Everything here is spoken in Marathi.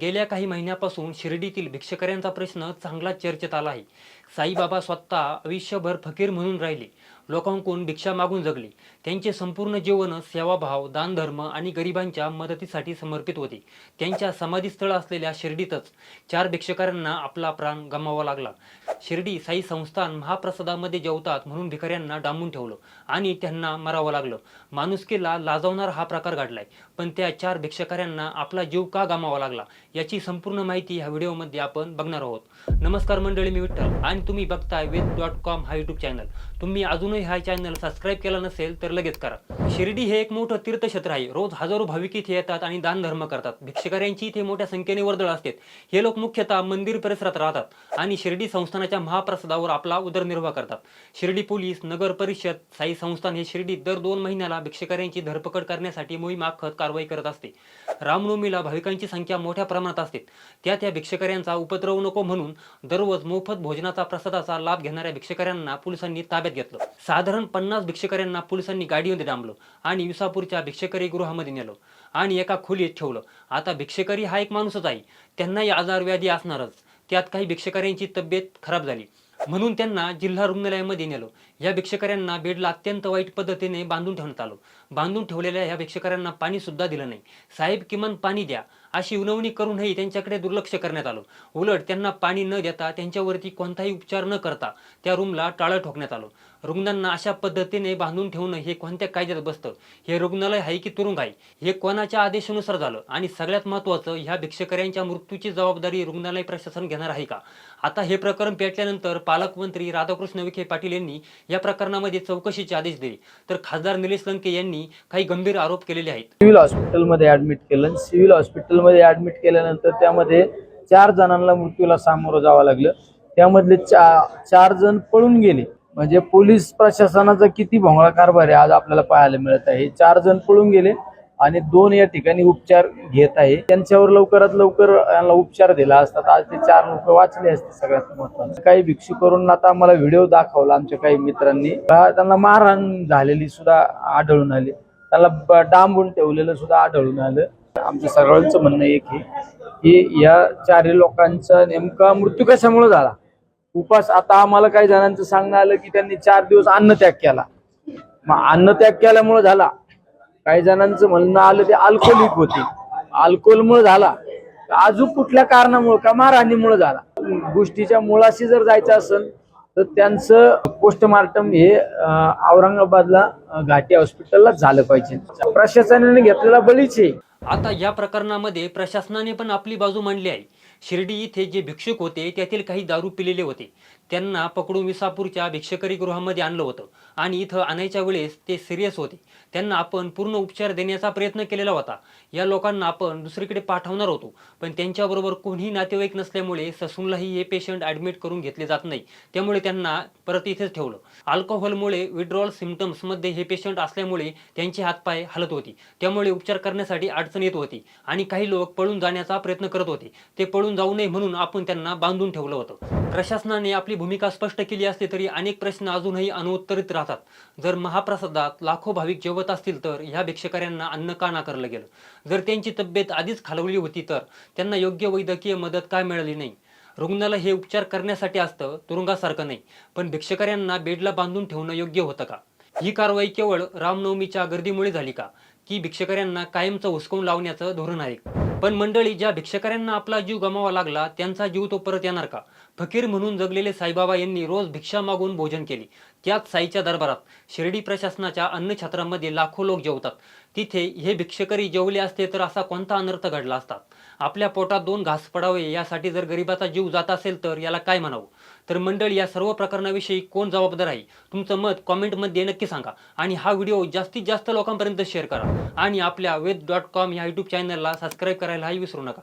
गेल्या काही महिन्यापासून शिर्डीतील भिक्षकऱ्यांचा प्रश्न चांगला चर्चेत आला आहे. साईबाबा स्वतः आयुष्यभर फकीर म्हणून राहिले. लोकांकडून भिक्षा मागून जगले. त्यांचे संपूर्ण जीवन सेवाभाव दानधर्म आणि गरिबांच्या मदतीसाठी समर्पित होते. त्यांच्या समाधीस्थळ असलेल्या शिर्डीतच चार भिक्षकऱ्यांना आपला प्राण गमावा लागला. शिर्डी साई संस्थान महाप्रसादामध्ये जेवतात म्हणून भिकाऱ्यांना डांबून ठेवलं आणि त्यांना मरावं लागलं. माणुसकीला लाजवणार हा प्रकार घडलाय. पण त्या चार भिक्षकऱ्यांना आपला जीव का गमावा लागला? याची संपूर्ण माहिती ह्या व्हिडिओमध्ये आपण बघणार आहोत. नमस्कार मंडळी मी विठ्ठल आणि तुम्ही बघताय वेद डॉट कॉम हा युट्यूब चॅनल. तुम्ही अजूनही हा चॅनल सबस्क्राईब केला नसेल तर लगेच करा. शिर्डी हे एक मोठं तीर्थक्षेत्र आहे. रोज हजारो भाविक इथे येतात आणि दानधर्म करतात. भिक्षकऱ्यांची इथे मोठ्या संख्येने वर्दळ असते. हे लोक मुख्यतः मंदिर परिसरात राहतात आणि शिर्डी संस्थानाच्या महाप्रसादावर आपला उदरनिर्वाह करतात. शिर्डी पोलीस नगर परिषद साई संस्थान हे शिर्डीत दर दोन महिन्याला भिक्षकऱ्यांची धरपकड करण्यासाठी मोहीम आखत कारवाई करत असते. रामनवमीला भाविकांची संख्या मोठ्या प्रमाणात असते. त्या त्या भिक्षकऱ्यांचा उपद्रव नको म्हणून दररोज मोफत भोजनाचा प्रसादाचा लाभ घेणाऱ्या भिक्षकऱ्यांना पोलिसांनी ताब्यात घेतलं. साधारण पन्नास भिक्षकऱ्यांना पोलिसांनी गाडीमध्ये डांबलं आणि विसापूरच्या भिक्षकरी गृहामध्ये नेलं आणि एका खोलीत ठेवलं. आता भिक्षकरी हा एक माणूसच आहे. त्यांनाही आजार व्याधी असणारच. त्यात काही भिक्षकाऱ्यांची तब्येत खराब झाली. म्हणून त्यांना जिल्हा रुग्णालयामध्ये नेलं. या भिक्षकऱ्यांना बेडला अत्यंत वाईट पद्धतीने बांधून ठेवण्यात आलं. बांधून ठेवलेल्या या भिक्षकऱ्यांना पाणी सुद्धा दिलं नाही. साहेब किमान पाणी द्या. अशी उनवणी करूनही त्यांच्याकडे दुर्लक्ष करण्यात आलं. उलट त्यांना पाणी न देता त्यांच्यावरती कोणताही उपचार न करता त्या रूमला टाळं ठोकण्यात आलं. रुग्णांना अशा पद्धतीने बांधून ठेवणं हे कोणत्या कायद्यात बसतं? हे रुग्णालय आहे की तुरुंग आहे हे कोणाच्या आदेशानुसार झालं? आणि सगळ्यात महत्त्वाचं ह्या भिक्षकऱ्यांच्या मृत्यूची जबाबदारी रुग्णालय प्रशासन घेणार आहे का? आता हे प्रकरण पेटल्यानंतर पालकमंत्री राधाकृष्ण विखे पाटील यांनी या प्रकरणामध्ये चौकशीचे आदेश दिले. तर खासदार निलेश लंके यांनी काही गंभीर आरोप केलेले आहेत. सिव्हिल हॉस्पिटलमध्ये ऍडमिट केलं. आणि सिव्हिल हॉस्पिटलमध्ये ऍडमिट केल्यानंतर त्यामध्ये चार जणांना मृत्यूला सामोरं जावं लागलं. त्यामधले चा चार जण पळून गेले. म्हणजे पोलीस प्रशासनाचा किती भोंगळा कारभार आहे आज आपल्याला पाहायला मिळत आहे. चार जण पळून गेले. आणि दोन या ठिकाणी उपचार घेत आहे. त्यांच्यावर लवकरात लवकर यांना उपचार दिला असतात आज ते चार लोक वाचले असते सगळ्यात महत्वाचं. काही भिक्षुकरून आता आम्हाला व्हिडिओ दाखवला आमच्या काही मित्रांनी. त्यांना मारहाण झालेली सुद्धा आढळून आली. त्याला डांबून ठेवलेलं सुद्धा आढळून आलं. आमचं सर्वांचं म्हणणं एक आहे की या चारही लोकांचा नेमका मृत्यू कशामुळे झाला? उपास आता आम्हाला काही जणांचं सांगणं आलं की त्यांनी चार दिवस अन्नत्याग केला. मग अन्नत्याग केल्यामुळे झाला. काही जणांचं म्हणणं आलं ते अल्कोहोलिक होते. अल्कोहोलमुळे झाला. अजून कुठल्या कारणामुळे का मारहाणीमुळे झाला? गोष्टीच्या मुळाशी जर जायचं असेल तर त्यांचं पोस्टमार्टम हे औरंगाबादला घाटी हॉस्पिटलला झालं पाहिजे. प्रशासनाने घेतलेला बळीच आहे. आता या प्रकरणामध्ये प्रशासनाने पण आपली बाजू मांडली आहे. शिर्डी इथे जे भिक्षुक होते त्यातील काही दारू पिलेले होते. त्यांना पकडून विसापूरच्या भिक्षकरी गृहामध्ये आणलं होतं. आणि इथं आणायच्या वेळेस ते सिरियस होते. त्यांना आपण पूर्ण उपचार देण्याचा प्रयत्न केलेला होता. या लोकांना आपण दुसरीकडे पाठवणार होतो. पण त्यांच्याबरोबर कोणीही नातेवाईक नसल्यामुळे ससूनलाही हे पेशंट ॲडमिट करून घेतले जात नाही. त्यामुळे त्यांना परत इथेच ठेवलं. अल्कोहोलमुळे विड्रॉल सिमटम्समध्ये हे पेशंट असल्यामुळे त्यांचे हातपाय हलत होती. त्यामुळे उपचार करण्यासाठी अडचण येत होती. आणि काही लोक पळून जाण्याचा प्रयत्न करत होते. ते पळून जाऊ नये म्हणून आपण त्यांना बांधून ठेवलं होतं. प्रशासनाने आपली भूमिका स्पष्ट केली असली तरी अनेक प्रश्न अजूनही अनुत्तरित राहतात. जर महाप्रसादात लाखो भाविक जेवत असतील तर ह्या भिक्षकऱ्यांना अन्न का नाकारलं गेलं? जर त्यांची तब्येत आधीच खालवली होती तर त्यांना योग्य वैद्यकीय मदत काय मिळाली नाही? रुग्णाला हे उपचार करण्यासाठी असतं तुरुंगासारखं नाही. पण भिक्षकऱ्यांना बेडला बांधून ठेवणं योग्य होतं का? ही कारवाई केवळ रामनवमीच्या गर्दीमुळे झाली का? की भिक्षकऱ्यांना कायमचं हुसकवून लावण्याचं धोरण आहे? पण मंडळी ज्या भिक्षकऱ्यांना आपला जीव गमावा लागला त्यांचा जीव तो परत येणार का? फकीर म्हणून जगलेले साईबाबा यांनी रोज भिक्षा मागून भोजन केले. त्याच साईच्या दरबारात शिर्डी प्रशासनाच्या अन्नछत्रामध्ये लाखो लोक जेवतात. तिथे हे भिक्षकरी जेवले असते तर असा कोणता अनर्थ घडला असता? आपल्या पोटात दोन घास पडावे यासाठी जर गरिबाचा जीव जात असेल तर याला काय म्हणावं? तर मंडळी या सर्व प्रकरणाविषयी कोण जबाबदार आहे? तुमचं मत कॉमेंटमध्ये नक्की सांगा आणि हा व्हिडिओ जास्तीत जास्त लोकांपर्यंत शेअर करा आणि आपल्या वेद डॉट कॉम या यूट्यूब चॅनलला सबस्क्राईब करायलाही विसरू नका.